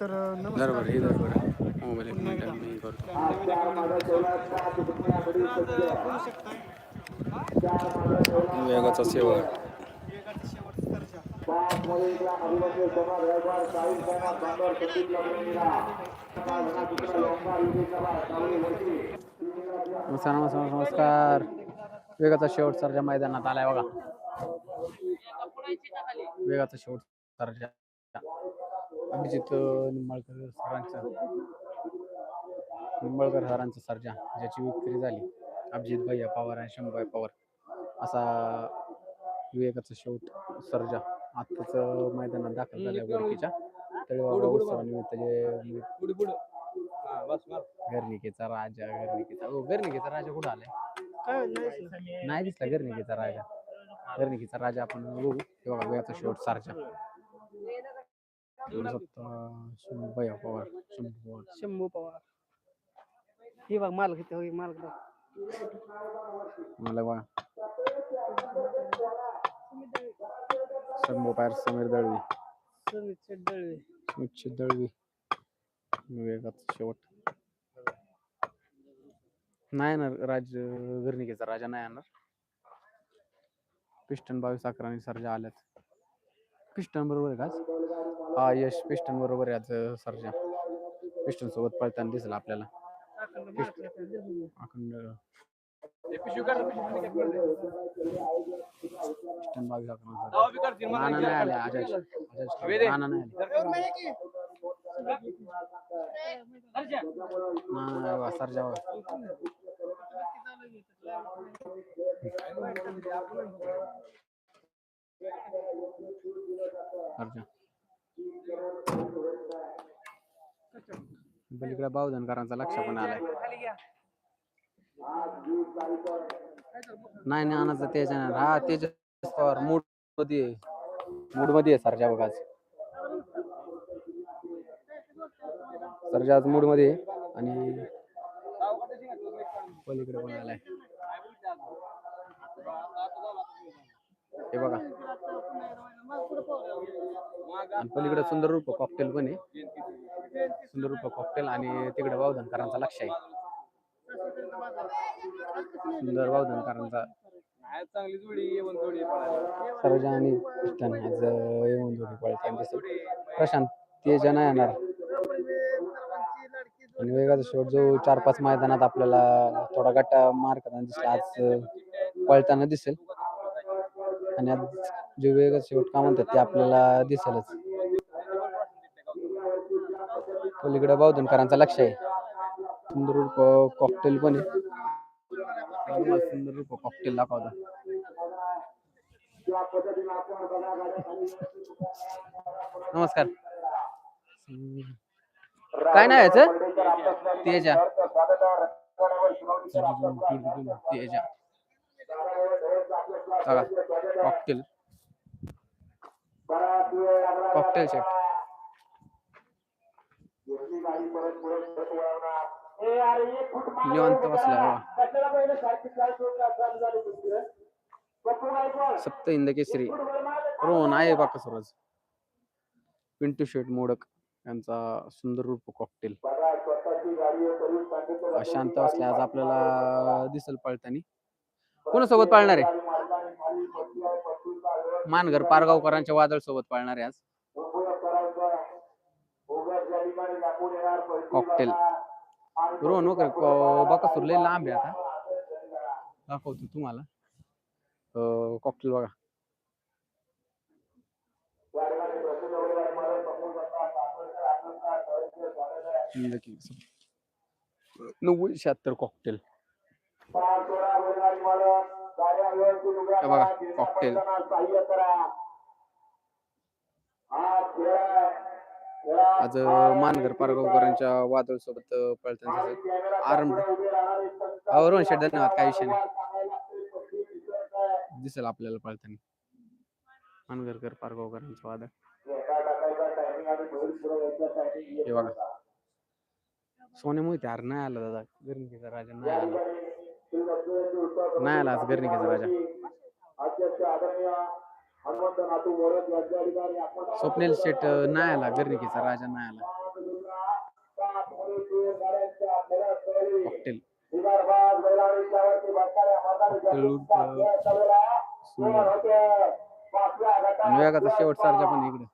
तर बरोबर हे बरोबर मोबाईल एक मिनिट मी करतो वेगाचा सेवा नमस्कार नमस्कार। नमस्कार वेगाचा शेवट सरच्या मैदानात आलाय बघा. वेगाचा शेवट अभिजित निंबाळकर सरांचा. निंबाळकर सरांचा सर्जा ज्याची विक्री झाली. अभिजित भैया पवार आणि शंभूभाई पवार. असा विवेकाचा शेवट सर्जा. आत्ताच मैदानात दाखल झाल्या गोरकीच्या तळेबाबा उत्सवानिमित्त जे गर्निकेचा राजा गर्निकेचा हो गर्निकेचा राजा कुठं आलाय? नाही दिसला. गर्निकेचा राजा. गर्निकेचा राजा आपण बघू. हे बघा वेगाचा शेवट भैया पवार शंभू पवार. शंभू पवार. हे बघ मालक इथे होय मालक बघ. मला बघा. शंभू पवार समीर दळवी. समीर दळवे दळवी शेवट. नाही येणार राज गर्निकेचा राजा नाही येणार. पिस्टन बावीस अकरा आणि सर्जा आल्यात. पिस्टन बरोबर आहे का? हा यश पिस्टन बरोबर आहे आज सर्जा. पिस्टन सोबत पळताना दिसला आपल्याला. अखंड. पिस्टन बावीस अकरा नाना नाही आले आजाज आजाज नाना नाही आले. नाना सर्जा. इकडे बावधनकरांचा लक्ष पण आलाय. नाही नाही आणायचं त्याच्या हा त्याच्या पवार मूडमध्ये मूडमध्ये आहे सरजा बघा सरजा आज मूडमध्ये आहे आणि पलीकडे पण आलाय हे बघा. आणि पलीकडे सुंदर रूप कॉकटेल पण आहे. सुंदर रूप कॉकटेल आणि तिकडे वावधनकरांचा लक्ष आहे. सुंदर वावधनकरांचा. सर्वजण आणि कृष्ण आज येऊन जोडी पळताना प्रशांत नाही येणार. वेगाचा शॉट जो चार पाच मैदानात आपल्याला थोडा गट्टा मारताना दिसला आज पळताना दिसेल. आणि आज जे वेगाचा शेवट का म्हणतात ते आपल्याला दिसेलच. पलीकडे बावधनकरांचा लक्ष आहे. सुंदर रूप कॉकटेल पण आहे. सुंदर रूप कॉकटेल दाखवता नमस्कार. काय नाही याचं? तेजा. तेजा. बघा कॉकटेल कॉकटेल सेट निवांत बसला सप्त हिंद केसरी. रोहन आहे बाका स्वराज. पिंटू शेट मोडक. यांचा सुंदर रूप कॉकटेल शांत असल्या आज आपल्याला दिसल पळतानी. कोणासोबत पाळणार आहे? मानगर पारगावकरांच्या वादळ सोबत पाळणार आहे आज. कॉकटेल रोहन वगैरे बाकासूर लय लांब आहे आता. दाखवतो तुम्हाला. कॉकटेल बघा. जिंदगी नव्वद शहात्तर कॉकटेल हे बघा कॉकटेल आज मानगर पारगावकरांच्या वादळ सोबत पळताना दिसत आरंभ. रोहन शेट धन्यवाद. काही विषय नाही. दिसेल आपल्याला पळताना. मानगरकर पारगावकरांचं वादळ. हे बघा. सोने मोहिते अरे नाही आला दादा. गर्निकेचा राजा नाही आला. नाही आला आज गर्निकेचा राजा. स्वप्नील शेट नाही आला गर्निकीचा राजा नाही आला. कॉकटेल. वेगाचा शेवट सरजा पण इकडे.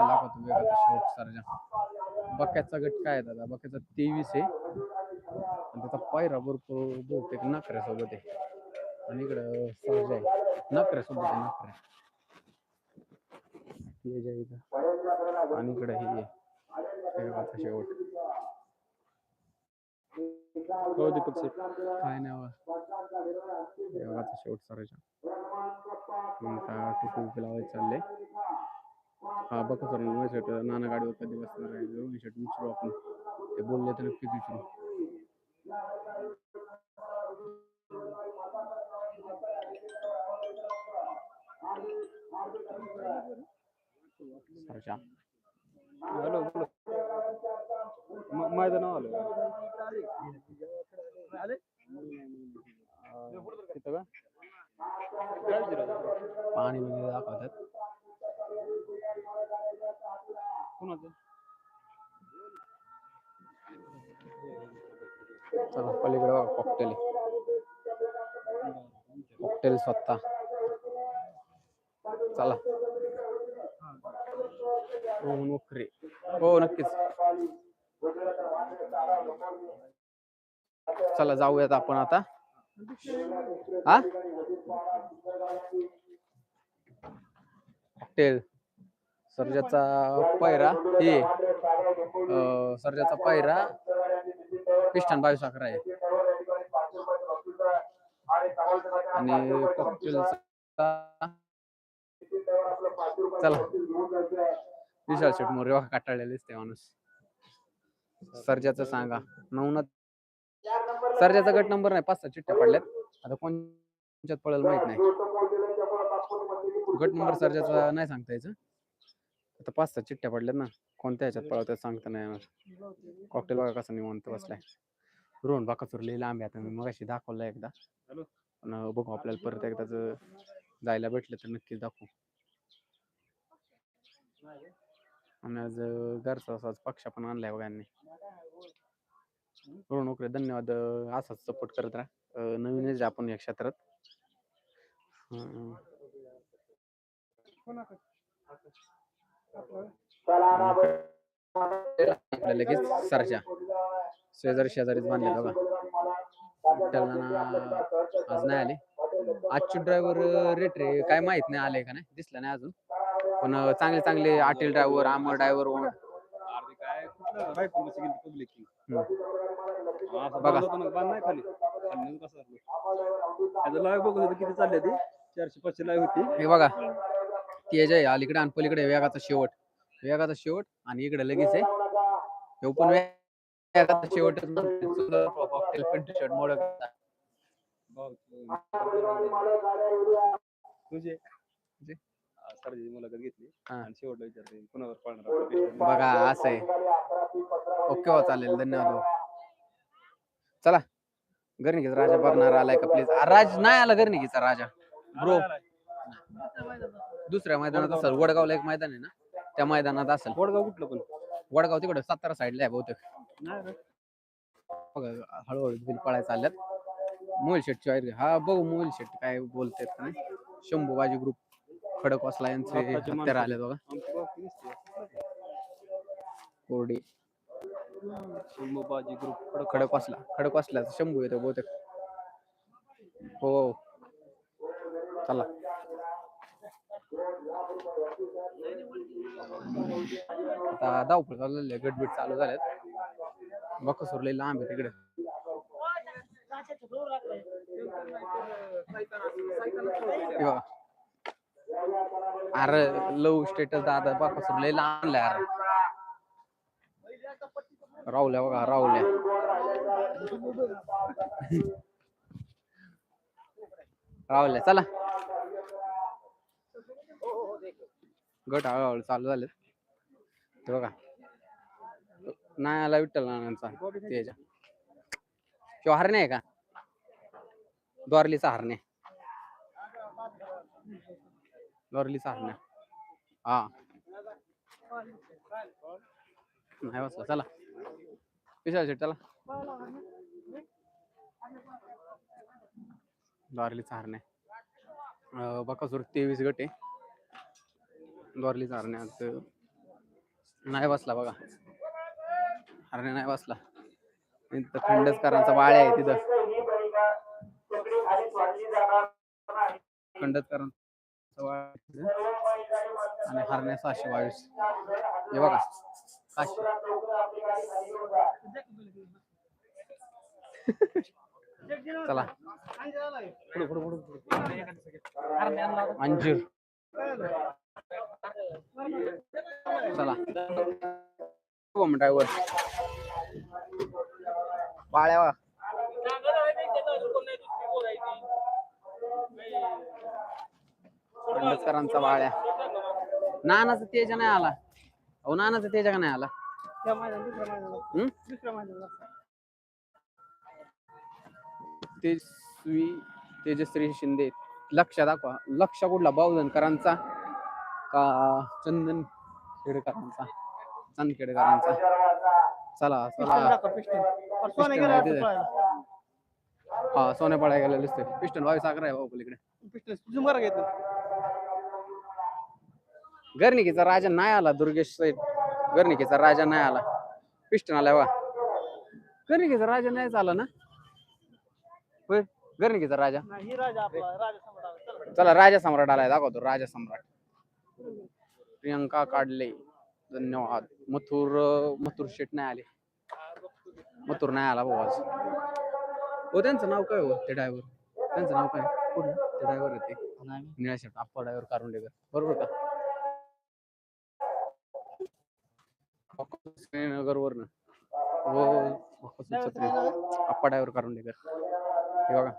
दाखवतो वेगाचा शेवट सरजा बक्याचा गट काय आहे दादा? बक्याचा तेवीस आहे. आणि त्याचा पायरा भरपूर बहुतेक नखऱ्यासोबत आहे. आणि इकडं सहज आहे. नखऱ्यासोबत आहे नखऱ्या. आणि इकडं हे आहे. शेवट. हो दीपक शेठ काय नाव देवाचा शेवट सरायचा. आता टुकू लावायचं चाललंय. हा बघा सर रोहित शेट नाना गाडीवर कधी बसणार आहे रोहित शेट विचारू आपण ते बोलले तर नक्कीच विचारू सरजा हॅलो बोला म- मैदानावर आलो तिथं का पाणी वगैरे दाखवतात कोणाचं चला पलीकडे बघा कॉकटेल कॉकटेल स्वतः. चला. हो नोकरी. हो नक्कीच. चला जाऊयात आपण आता. हा? कॉकटेल सर्जाचा पायरा हे सर्जाचा पायरा पिस्टन बावीस अकरा आहे. आणि कॉकटेलचा चला. विशाल शेट मोरे बघा काटाळलेले ते माणूस. सर्जाचं सांगा. नवनाथ सर्जाचा गट नंबर नाही पाच सहा चिठ्ठ्या पडल्यात. आता कोणच्यात पडेल माहीत नाही. गट नंबर सर्जाचा नाही सांगता यायचं. आता पाच सहा चिठ्ठ्या पडल्यात ना. कोणत्या ह्याच्यात पळवतात सांगता नाही येणार. कॉकटेल बघा कसं निवांत बसलाय. रोहन बाकासूर लई लांब आहे आता. मी मगाशी दाखवलं एकदा. पण बघू आपल्याला परत एकदा जर जायला भेटलं तर नक्कीच दाखवू. आणि आज घरचा असाच पक्ष पण आणलाय बघा यांनी. रोहन ओकरे धन्यवाद असाच सपोर्ट करत राहा. नवीनच आपण या क्षेत्रात. अं, आपल्या लगेच सरच्या. शेजारी शेजारीच बांधले बघा विठ्ठलना आज नाही आले. आजचे ड्रायव्हर रेट रे काय माहीत नाही आले का नाही? दिसला नाही अजून. पण चांगले चांगले आटील ड्रायव्हर आमर ड्रायव्हर बघा. होतं किती चालले ते? चारशे पाचशे लाईव्ह होती. हे बघा. तेज आहे अलीकडे आणि पलीकडे वेगाचा शेवट. वेगाचा शेवट आणि इकडे लगेच आहे. हे पण वेगाचा शेवट शर्ट मोड भाऊ, तुझे? जे? सरची मुलाखत घेतली. हा. आणि शेवटला विचारते कुणावर पाळणार बघा असं आहे. ओके हो चालेल. धन्यवाद हो. चला. गर्निकीचा राजा बघणार आलाय का प्लीज राज नाही आला गर्निकीचा राजा. ब्रो दुसऱ्या मैदानात असेल. वडगावला एक मैदान आहे ना? त्या मैदानात असेल. वडगाव कुठलं पण? वडगाव तिकडे सातारा साईडला आहे बहुतेक. नाही रे. बघा हळूहळू बिल पळायला चालल्यात. मोबाईल शेटची वायर हा बघू मोबाईल शेट काय बोलतायत का नाही? शंभू बाजी ग्रुप खडक वासला यांचे बाप्पाची हत्यार. आले बघा. आमची. कोरडी. शंभूबाजी ग्रुप खडक खडक वासला खडक वासल्याचा शंभू येतो बहुतेक. हो. चला. आता धावपळ चालू आहे, गटबीट चालू झाल्यात. बकसूर लई लांब आहे तिकडे. अरे लव स्टेटस दादा बकसूर लई लांब अरे. राहुल्या बघा राहुल्या. राहुल्या चला. गट हळूहळू चालू झाले ते बघा. नाही आला विठ्ठल नानांचा त्याच्या किंवा हरणे आहे का? द्वारलीचा हरणे. लॉरलीचा हरण्या हा. नाही बसला. चला. विशाल शेट चला. लॉरलीचा हरणे. अं, बकासूर तेवीस गट आहे. लॉरलीचा हरण्यात नाही बसला बघा. हरण्या नाही बसला. इथं खंडसकरांचा आहे तिथं. खंडसकरांचा वाळ आहे तिथं. आणि हरण्या सहाशे बावीस. हे बघा. चला. पुढे पुढे पुढे. अंजीर. चला. ड्रायव्हर बाळ्या खंडसकरांचा वाळ्या. नानाचा तेज नाही आला. अहो नानाचा तेज का नाही आला? हम्म? तेजस्वी तेजश्री शिंदे. लक्ष दाखवा. लक्ष कुठला? बावधनकरांचा का चंदन खेडकरांचा? चंदखेडकरांचा चला चला. सोने गेला. हा सोन्यापाड्या गेलेला दिसतोय पिस्टन बावीस अकरा आहे भाऊ पलीकडे. पिस्टन गर्निकीचा राजा नाही आला दुर्गेश सैद गर्निकीचा राजा नाही आला. पिस्टन आलाय बा गर्निकीचा राजा नाहीच आला ना? होय गर्निकीचा राजा. राजा आला. चला राजा सम्राट आलाय. दाखवतो राजा सम्राट. प्रियंका काढले धन्यवाद. मथुर मथुर शेट नाही आले. मथुर नाही आला भाऊ आज. हो त्यांचं नाव काय हो ते ड्रायव्हर त्यांचं नाव काय? कुठलं? ते ड्रायव्हर आहे ते. निळा शेट आप्पा ड्रायव्हर कारुंडेकर. बरोबर का? श्रीनगर वरनं हो छत्री आप्पा ड्रायव्हर कारुंडेकर. हे बघा.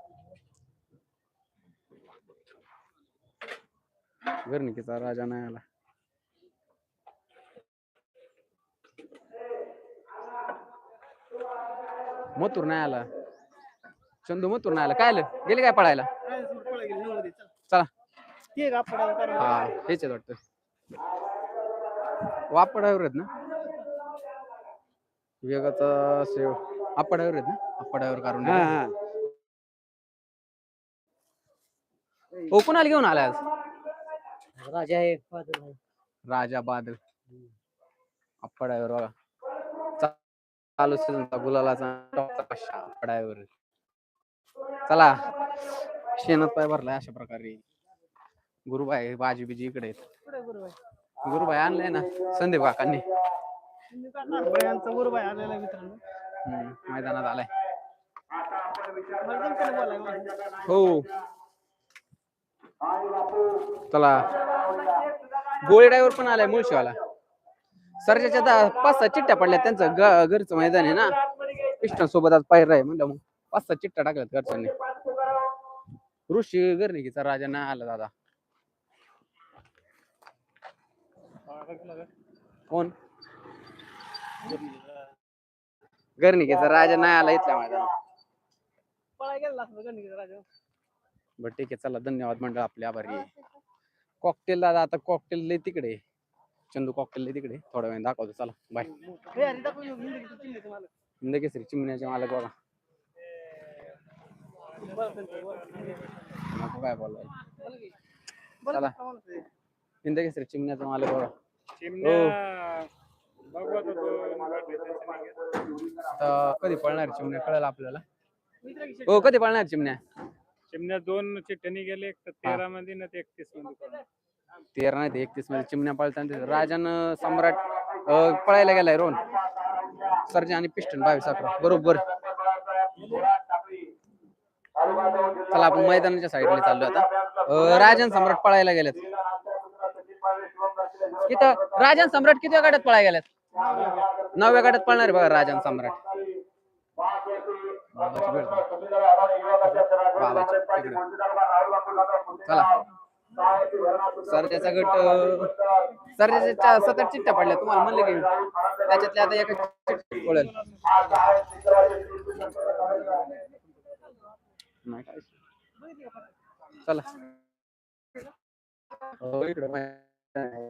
गर्निकीचा राजा नाही आला मथुर नाही आला चंदू मथुर नाही आला काय आलं? गेले काय पळायला? नवरदेव, चला. हा हेच आहेत वाटतं. वापडावर आहेत ना? वेगाचा सेव आपाडावर आहेत ना? आपाडावर कारण हो कुणाला घेऊन आलाय आज? राजा आहे बादल आहे. राजा बादल। आप्पाडावर बघा. चा- चालू सीझनचा गुलालाचा टॉपचा कशा आप्पाडावर चला. शेणात पाय भरलाय अशा प्रकारे. गुरुबाई बाजी बिजी इकडे आहेत. गुरुबाई? गुरुबाई आणलंय ना संदीप काकांनी. तुम्ही का नागबाई यांचा गुरुबाई आलेला आहे मित्रांनो. हम्म, मैदानात आलाय. मला. हो. चला. गोळी ड्रायव्हर पण आलाय मुळशीवाला. सरच्या दहा पाच सहा चिट्ट्या पडल्या त्यांचं घरचं मैदान आहे ना. पिस्टन सोबत आज पाहिर आहे म्हणलं मग. पाच सहा चिट्ट्या टाकल्यात घरच्यांनी. ऋषी गर्णिकीचा राजा नाही आला दादा. कोण? गर्णिकेचा राजा नाही आला इथल्या मैदानात पळायला गेला असं गणित राजा बरं ठीक आहे चला धन्यवाद मंडळ आपले आभारी कॉकटेल दादा आता कॉकटेल लय तिकडे. चंदू कॉकटेल लय तिकडे. थोड्या वेळ दाखवतो चला बाय हे हिंदी. हिंदकेसरी चिमण्याचे मालक बघा. नको काय बोलवाय बोला की. बरं, चला. का माणूस आहे? हिंदकेसरी चिमण्याचा मालक बघा आता कधी पळणार चिमण्या कळलं आपल्याला? हो कधी पळणार चिमण्या चिमण्या दोन चिठ्ठ्यानी गेले एक तर तेरा मध्ये ना एकतीसमध्ये. तेरा नाही ते एकतीसमध्ये चिमण्या पळताना राजन सम्राट अं, पळायला गेलाय रोहन. सर्जन आणि पिस्टन बावीस अकरा. बरोबर. चला आपण मैदानाच्या साईडला चाललो आता. अं, राजन सम्राट पळायला गेलेत. किती राजन सम्राट किती गाड्यात पळायला गेल्यात नवव्या गाड्यात पळणार आहे बघा राजन सम्राट. चला. सरच्याचा गट अं, सरच्याच्या सतत चिठ्ठ्या पडल्या. तुम्हाला म्हणलं की त्याच्यातल्या आता एक पडेल चला. हो, इकडं मैदान आहे.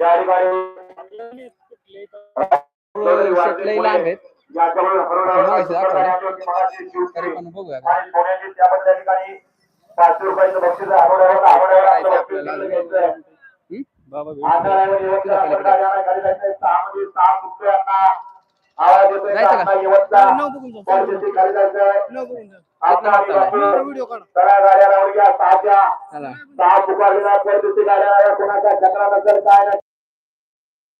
तरी पण बघूया बाबा जायचं का? नाव बघून जा नाव बघून जा व्हिडिओ काढ चला सहा पुकारलेला परदेशी गाड्या कोणाचा चक्रा काय